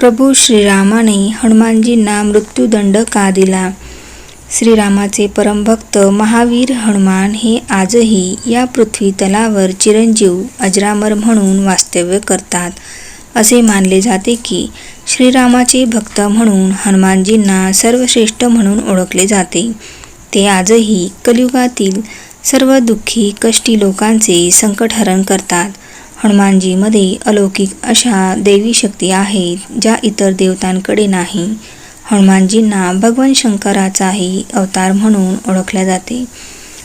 प्रभू श्रीरामाने हनुमानजींना मृत्यूदंड का दिला? श्रीरामाचे परमभक्त महावीर हनुमान हे आजही या पृथ्वी तलावर चिरंजीव अजरामर म्हणून वास्तव्य करतात. असे मानले जाते की श्रीरामाचे भक्त म्हणून हनुमानजींना सर्वश्रेष्ठ म्हणून ओळखले जाते. ते आजही कलियुगातील सर्व दुःखी कष्टी लोकांचे संकटहरण करतात. हनुमानजीमध्ये अलौकिक अशा देवी शक्ती आहेत ज्या इतर देवतांकडे नाही. हनुमानजींना भगवान शंकराचाही अवतार म्हणून ओळखले जाते.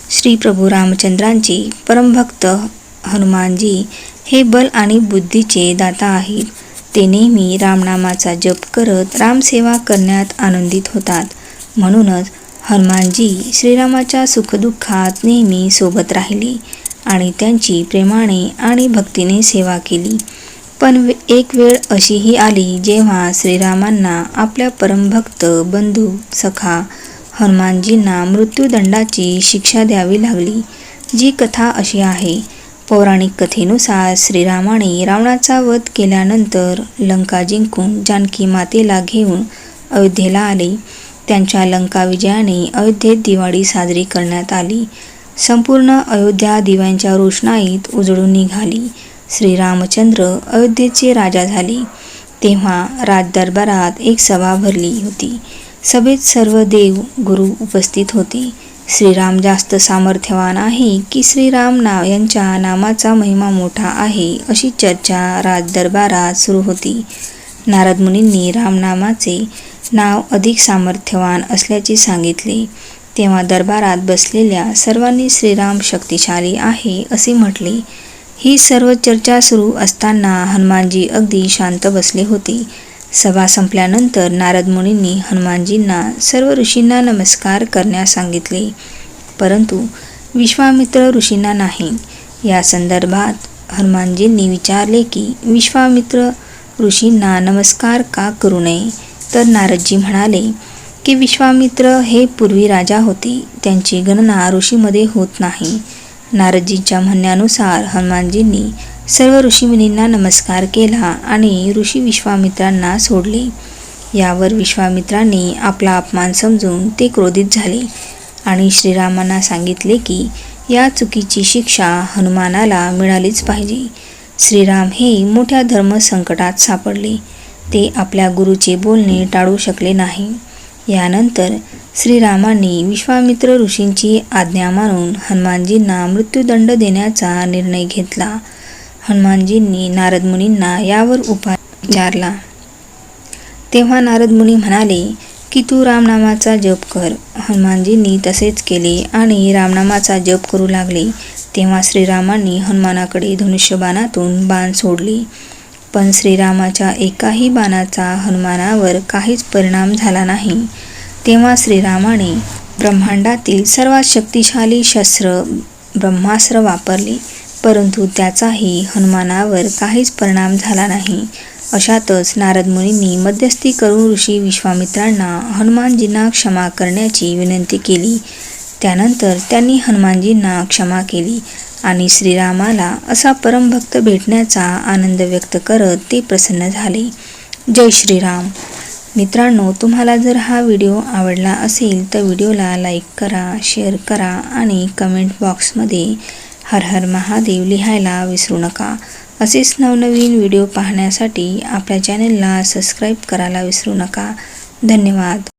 श्री प्रभू रामचंद्रांचे परमभक्त हनुमानजी हे बल आणि बुद्धीचे दाता आहेत. ते नेहमी रामनामाचा जप करत रामसेवा करण्यात आनंदित होतात. म्हणूनच हनुमानजी श्रीरामाच्या सुखदुःखात नेहमी सोबत राहिले. आणि त्यांची प्रेमाने आणि भक्तीने सेवा केली. पण एक वेळ अशीही आली जेव्हा श्रीरामांना आपल्या परमभक्त बंधू सखा हनुमानजींना मृत्यूदंडाची शिक्षा द्यावी लागली. जी कथा अशी आहे पौराणिक कथेनुसार श्रीरामाने रावणाचा वध केल्यानंतर लंका जिंकून जानकी मातेला घेऊन अयोध्येला आले. त्यांच्या लंका विजयाने अयोध्येत दिवाळी साजरी करण्यात आली. संपूर्ण अयोध्या दिव्यांच्या रोषणाईत उजळून निघाली. श्रीरामचंद्र अयोध्येचे राजा झाले. तेव्हा राजदरबारात एक सभा भरली होती. सभेत सर्व देव गुरु उपस्थित होते. श्रीराम जास्त सामर्थ्यवान आहे की श्रीराम नाव यांच्या नामाचा महिमा मोठा आहे अशी चर्चा राजदरबारात सुरू होती. नारद मुनींनी रामनामाचे नाव अधिक सामर्थ्यवान असल्याचे सांगितले. तेव्हा दरबारात बसलेल्या सर्वांनी श्रीराम शक्तिशाली आहे असे म्हटले. ही सर्व चर्चा सुरू असताना हनुमानजी अगदी शांत बसले होते. सभा संपल्यानंतर नारद मुनींनी हनुमानजींना सर्व ऋषींना नमस्कार करण्यास सांगितले. परंतु विश्वामित्र ऋषींना नाही. या संदर्भात हनुमानजींनी विचारले की विश्वामित्र ऋषींना नमस्कार का करू नये? तर नारदजी म्हणाले की विश्वामित्र हे पूर्वी राजा होते. त्यांची गणना ऋषीमध्ये होत नाही. नारदजींच्या म्हणण्यानुसार हनुमानजींनी सर्व ऋषीमुनींना नमस्कार केला आणि ऋषी विश्वामित्रांना सोडले. यावर विश्वामित्रांनी आपला अपमान समजून ते क्रोधित झाले आणि श्रीरामांना सांगितले की या चुकीची शिक्षा हनुमानाला मिळालीच पाहिजे. श्रीराम हे मोठ्या धर्मसंकटात सापडले. ते आपल्या गुरुचे बोलणे टाळू शकले नाही. यानंतर श्रीरामांनी विश्वामित्र ऋषींची आज्ञा मानून हनुमानजींना मृत्यूदंड देण्याचा निर्णय घेतला. हनुमानजींनी नारद मुनींना यावर उपाय विचारला. तेव्हा नारद मुनी म्हणाले की तू रामनामाचा जप कर. हनुमानजींनी तसेच केले आणि रामनामाचा जप करू लागले. तेव्हा श्रीरामांनी हनुमानाकडे धनुष्यबाणातून बाण सोडले. पण श्रीरामाच्या एकाही बाणाचा हनुमानावर काहीच परिणाम झाला नाही. तेव्हा श्रीरामाने ब्रह्मांडातील सर्वात शक्तिशाली शस्त्र ब्रह्मास्त्र वापरले परंतु त्याचाही हनुमानावर काहीच परिणाम झाला नाही. अशातच नारद मुनींनी मध्यस्थी करून ऋषी विश्वामित्रांना हनुमानजींना क्षमा करण्याची विनंती केली. त्यानंतर त्यांनी हनुमानजींना क्षमा केली आणि श्रीरामाला असा परमभक्त भेटण्याचा आनंद व्यक्त करत ते प्रसन्न झाले. जय श्रीराम. मित्रांनो तुम्हाला जर हा व्हिडिओ आवडला असेल तर व्हिडिओला लाईक करा शेअर करा आणि कमेंट बॉक्समध्ये हर हर महादेव लिहायला विसरू नका. असेच नवनवीन व्हिडिओ पाहण्यासाठी आपल्या चॅनेलला सबस्क्राईब करायला विसरू नका. धन्यवाद.